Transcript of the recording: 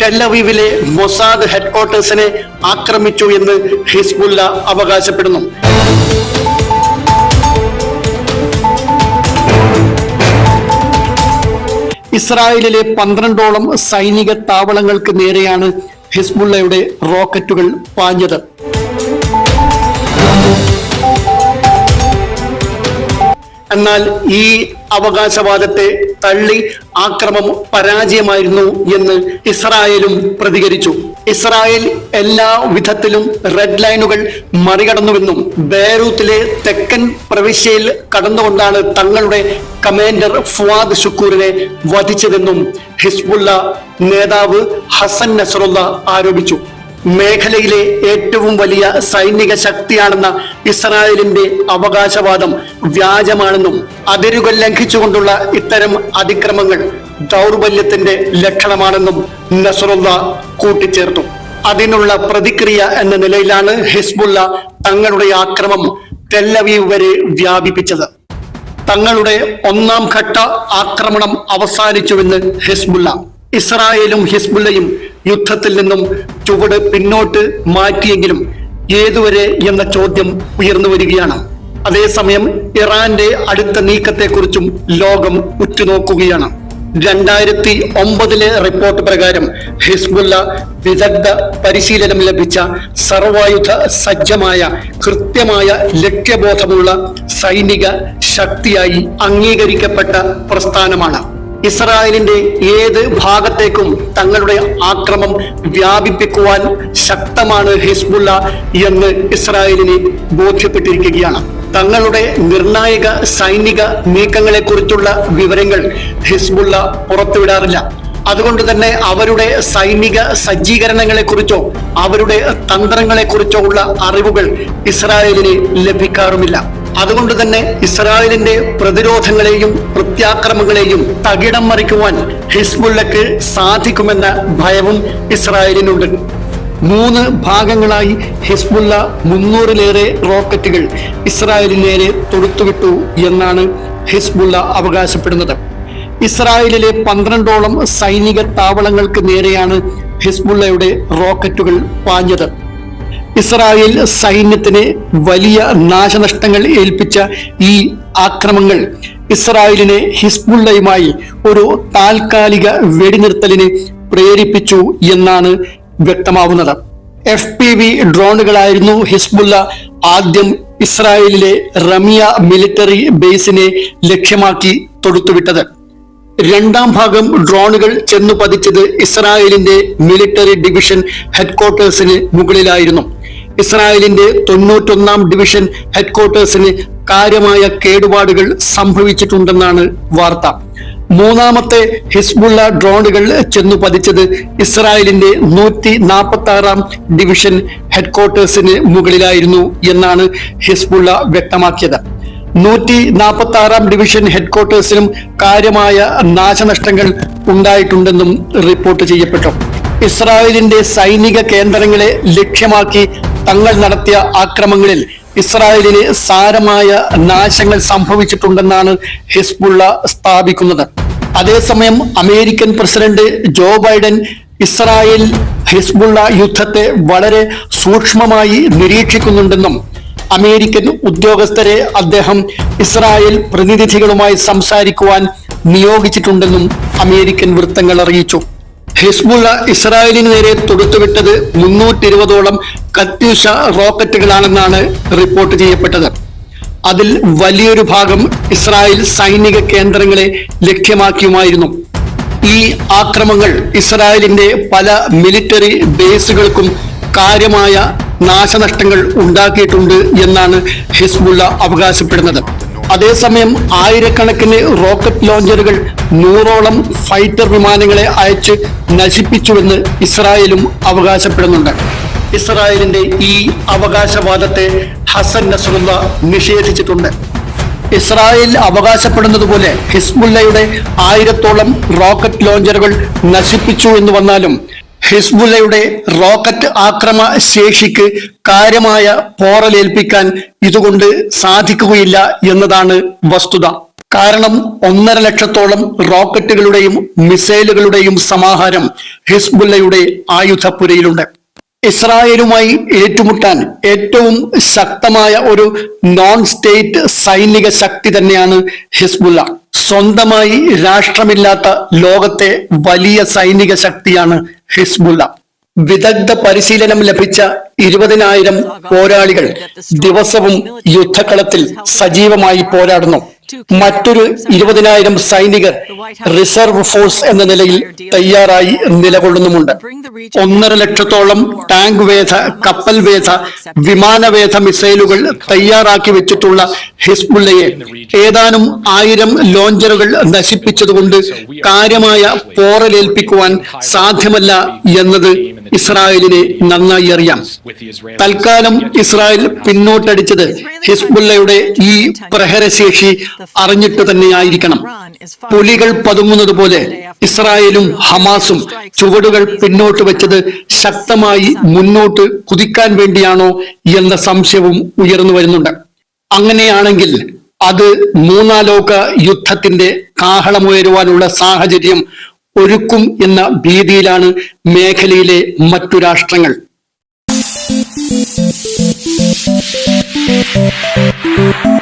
ടെല്ലവീവിലെ Mossad ഹെഡ്ക്വാർട്ടേഴ്സിനെ ആക്രമിച്ചു എന്ന് ഹിസ്ബുല്ല അവകാശപ്പെടുന്നു. ഇസ്രായേലിലെ പന്ത്രണ്ടോളം സൈനിക താവളങ്ങൾക്ക് നേരെയാണ് ഹിസ്ബുള്ളയുടെ റോക്കറ്റുകൾ പാഞ്ഞത്. എന്നാൽ ഈ അവകാശവാദത്തെ തള്ളി ആക്രമം പരാജയമായിരുന്നു എന്ന് ഇസ്രായേലും പ്രതികരിച്ചു. ഇസ്രായേൽ എല്ലാ വിധത്തിലും റെഡ് ലൈനുകൾ മറികടന്നുവെന്നും ബേറൂത്തിലെ തെക്കൻ പ്രവിശ്യയിൽ കടന്നുകൊണ്ടാണ് തങ്ങളുടെ കമാൻഡർ ഫുവാദ് ഷുക്കൂറിനെ വധിച്ചതെന്നും ഹിസ്ബുല്ല നേതാവ് ഹസൻ നസറുള്ള ആരോപിച്ചു. മേഖലയിലെ ഏറ്റവും വലിയ സൈനിക ശക്തിയാണെന്ന ഇസ്രായേലിന്റെ അവകാശവാദം വ്യാജമാണെന്നും അതിരുകൾ ലംഘിച്ചുകൊണ്ടുള്ള ഇത്തരം അതിക്രമങ്ങൾ ദൗർബല്യത്തിന്റെ ലക്ഷണമാണെന്നും നസറുള്ള കൂട്ടിച്ചേർത്തു. അതിനുള്ള പ്രതിക്രിയ എന്ന നിലയിലാണ് ഹിസ്ബുള്ള തങ്ങളുടെ ആക്രമം തെല്ലവീവ് വരെ വ്യാപിപ്പിച്ചത്. തങ്ങളുടെ ഒന്നാം ഘട്ട ആക്രമണം അവസാനിച്ചുവെന്ന് ഹിസ്ബുള്ള. ഇസ്രായേലും ഹിസ്ബുള്ളയും യുദ്ധത്തിൽ നിന്നും ചുവട് പിന്നോട്ട് മാറ്റിയെങ്കിലും ഏതുവരെ എന്ന ചോദ്യം ഉയർന്നു വരികയാണ്. അതേസമയം ഇറാന്റെ അടുത്ത നീക്കത്തെക്കുറിച്ചും ലോകം ഉറ്റുനോക്കുകയാണ്. രണ്ടായിരത്തി ഒമ്പതിലെ റിപ്പോർട്ട് പ്രകാരം ഹിസ്ബുല്ല വിദഗ്ധ പരിശീലനം ലഭിച്ച സർവായുധ സജ്ജമായ കൃത്യമായ ലക്ഷ്യബോധമുള്ള സൈനിക ശക്തിയായി അംഗീകരിക്കപ്പെട്ട പ്രസ്ഥാനമാണ്. ഇസ്രായേലിന്റെ ഏത് ഭാഗത്തേക്കും തങ്ങളുടെ ആക്രമം വ്യാപിപ്പിക്കുവാൻ ശക്തമാണ് ഹിസ്ബുല്ല എന്ന് ഇസ്രായേലിന് ബോധ്യപ്പെട്ടിരിക്കുകയാണ്. തങ്ങളുടെ നിർണായക സൈനിക നീക്കങ്ങളെക്കുറിച്ചുള്ള വിവരങ്ങൾ ഹിസ്ബുള്ള പുറത്തുവിടാറില്ല. അതുകൊണ്ട് തന്നെ അവരുടെ സൈനിക സജ്ജീകരണങ്ങളെക്കുറിച്ചോ അവരുടെ തന്ത്രങ്ങളെക്കുറിച്ചോ ഉള്ള അറിവുകൾ ഇസ്രായേലിന് ലഭിക്കാറുമില്ല. അതുകൊണ്ട് തന്നെ ഇസ്രായേലിന്റെ പ്രതിരോധങ്ങളെയും പ്രത്യാക്രമങ്ങളെയും തകിടം മറിക്കുവാൻ ഹിസ്ബുള്ളക്ക് സാധിക്കുമെന്ന ഭയവും ഇസ്രായേലിനുണ്ട്. മൂന്ന് ഭാഗങ്ങളായി ഹിസ്ബുള്ള മുന്നൂറിലേറെ റോക്കറ്റുകൾ ഇസ്രായേലിനേരെ തൊടുത്തുവിട്ടു എന്നാണ് ഹിസ്ബുള്ള അവകാശപ്പെടുന്നത്. ഇസ്രായേലിലെ പന്ത്രണ്ടോളം സൈനിക താവളങ്ങൾക്ക് നേരെയാണ് ഹിസ്ബുള്ളയുടെ റോക്കറ്റുകൾ പാഞ്ഞത്. ഇസ്രായേൽ സൈന്യത്തിന് വലിയ നാശനഷ്ടങ്ങൾ ഏൽപ്പിച്ച ഈ ആക്രമങ്ങൾ ഇസ്രായേലിനെ ഹിസ്ബുള്ളയുമായി ഒരു താൽക്കാലിക വെടിനിർത്തലിന് പ്രേരിപ്പിച്ചു എന്നാണ് വ്യക്തമാവുന്നത്. എഫ് പി വി ഡ്രോണുകളായിരുന്നു ഹിസ്ബുള്ള ആദ്യം ഇസ്രായേലിലെ റമിയ മിലിറ്ററി ബേസിനെ ലക്ഷ്യമാക്കി തൊടുത്തുവിട്ടത്. രണ്ടാം ഭാഗം ഡ്രോണുകൾ ചെന്നു പതിച്ചത് ഇസ്രായേലിന്റെ മിലിറ്ററി ഡിവിഷൻ ഹെഡ്ക്വാർട്ടേഴ്സിന് മുകളിലായിരുന്നു. ഇസ്രായേലിന്റെ തൊണ്ണൂറ്റൊന്നാം ഡിവിഷൻ ഹെഡ്ക്വാർട്ടേഴ്സിന് കാര്യമായ കേടുപാടുകൾ സംഭവിച്ചിട്ടുണ്ടെന്നാണ് വാർത്ത. മൂന്നാമത്തെ ഹിസ്ബുള്ള ഡ്രോണുകൾ ചെന്നു പതിച്ചത് ഇസ്രായേലിന്റെ നൂറ്റി നാൽപ്പത്തി ആറാം ഡിവിഷൻ ഹെഡ്ക്വാർട്ടേഴ്സിന് മുകളിലായിരുന്നു എന്നാണ് ഹിസ്ബുള്ള വ്യക്തമാക്കിയത്. നൂറ്റി നാൽപ്പത്തി ആറാം ഡിവിഷൻ ഹെഡ്ക്വാർട്ടേഴ്സിനും കാര്യമായ നാശനഷ്ടങ്ങൾ ഉണ്ടായിട്ടുണ്ടെന്നും റിപ്പോർട്ട് ചെയ്യപ്പെട്ടു. ഇസ്രായേലിന്റെ സൈനിക കേന്ദ്രങ്ങളെ ലക്ഷ്യമാക്കി തങ്ങൾ നടത്തിയ ആക്രമങ്ങളിൽ ഇസ്രായേലിന് സാരമായ നാശങ്ങൾ സംഭവിച്ചിട്ടുണ്ടെന്നാണ് ഹിസ്ബുള്ള സ്ഥാപിക്കുന്നത്. അതേസമയം American president Joe Biden Israel Hezbollah യുദ്ധത്തെ വളരെ സൂക്ഷ്മമായി നിരീക്ഷിക്കുന്നുണ്ടെന്നും അമേരിക്കൻ ഉദ്യോഗസ്ഥരെ അദ്ദേഹം ഇസ്രായേൽ പ്രതിനിധികളുമായി സംസാരിക്കുവാൻ നിയോഗിച്ചിട്ടുണ്ടെന്നും അമേരിക്കൻ വൃത്തങ്ങൾ അറിയിച്ചു. ഹിസ്ബുള്ള ഇസ്രായേലിന് നേരെ തൊടുത്തുവിട്ടത് മുന്നൂറ്റി ഇരുപതോളം കത്യൂഷ റോക്കറ്റുകളാണെന്നാണ് റിപ്പോർട്ട് ചെയ്യപ്പെട്ടത്. അതിൽ വലിയൊരു ഭാഗം ഇസ്രായേൽ സൈനിക കേന്ദ്രങ്ങളെ ലക്ഷ്യമാക്കിയുമായിരുന്നു. ഈ ആക്രമങ്ങൾ ഇസ്രായേലിന്റെ പല മിലിറ്ററി ബേസുകൾക്കും കാര്യമായ നാശനഷ്ടങ്ങൾ ഉണ്ടാക്കിയിട്ടുണ്ട് എന്നാണ് ഹിസ്ബുള്ള അവകാശപ്പെടുന്നത്. അതേസമയം ആയിരക്കണക്കിന് റോക്കറ്റ് ലോഞ്ചറുകൾ നൂറോളം ഫൈറ്റർ വിമാനങ്ങളെ അയച്ച് നശിപ്പിച്ചുവെന്ന് ഇസ്രായേലും അവകാശപ്പെടുന്നുണ്ട്. ഇസ്രായേലിന്റെ ഈ അവകാശവാദത്തെ ഹസൻ നസറുല്ല നിഷേധിച്ചിട്ടുണ്ട്. ഇസ്രായേൽ അവകാശപ്പെടുന്നത് പോലെ ഹിസ്ബുല്ലയുടെ ആയിരത്തോളം റോക്കറ്റ് ലോഞ്ചറുകൾ നശിപ്പിച്ചു എന്ന് വന്നാലും ഹിസ്ബുല്ലയുടെ റോക്കറ്റ് ആക്രമ ശേഷിക്ക് കാര്യമായ പോറലേൽപ്പിക്കാൻ ഇതുകൊണ്ട് സാധിക്കുകയില്ല എന്നതാണ് വസ്തുത. കാരണം ഒന്നര ലക്ഷത്തോളം റോക്കറ്റുകളുടെയും മിസൈലുകളുടെയും സമാഹാരം ഹിസ്ബുല്ലയുടെ ആയുധപ്പുരയിലുണ്ട്. ഇസ്രായേലുമായി ഏറ്റുമുട്ടാൻ ഏറ്റവും ശക്തമായ ഒരു നോൺ സ്റ്റേറ്റ് സൈനിക ശക്തി തന്നെയാണ് ഹിസ്ബുല്ല. സ്വന്തമായി രാഷ്ട്രമില്ലാത്ത ലോകത്തെ വലിയ സൈനിക ശക്തിയാണ് ഹിസ്ബുല്ല. വിദഗ്ധ പരിശീലനം ലഭിച്ച ഇരുപതിനായിരം പോരാളികൾ ദിവസവും യുദ്ധക്കളത്തിൽ സജീവമായി പോരാടുന്നു. മറ്റൊരു ഇരുപതിനായിരം സൈനികർ റിസർവ് ഫോഴ്സ് എന്ന നിലയിൽ തയ്യാറായി നിലകൊള്ളുന്നുമുണ്ട്. ഒന്നര ലക്ഷത്തോളം ടാങ്ക് വേധ കപ്പൽ വേധ വിമാനവേധ മിസൈലുകൾ തയ്യാറാക്കി വെച്ചിട്ടുള്ള ഹിസ്ബുള്ളയെ ഏതാനും ആയിരം ലോഞ്ചറുകൾ നശിപ്പിച്ചതുകൊണ്ട് കാര്യമായ പോറലേൽപ്പിക്കുവാൻ സാധ്യമല്ല എന്നത് ഇസ്രായേലിനെ നന്നായി അറിയാം. തൽക്കാലം ഇസ്രായേൽ പിന്നോട്ടടിച്ചത് ഹിസ്ബുല്ലയുടെ ഈ പ്രഹരശേഷി അറിഞ്ഞിട്ട് തന്നെയായിരിക്കണം. പുലികൾ പതുങ്ങുന്നത് പോലെ ഇസ്രായേലും ഹമാസും ചുവടുകൾ പിന്നോട്ട് വെച്ചത് ശക്തമായി മുന്നോട്ട് കുതിക്കാൻ വേണ്ടിയാണോ എന്ന സംശയവും ഉയർന്നു വരുന്നുണ്ട്. അങ്ങനെയാണെങ്കിൽ അത് മൂന്നാലോക യുദ്ധത്തിന്റെ കാഹളമുയരുവാനുള്ള സാഹചര്യം ഒരുക്കും എന്ന ഭീതിയിലാണ് മേഖലയിലെ മറ്റു രാഷ്ട്രങ്ങൾ Thank you.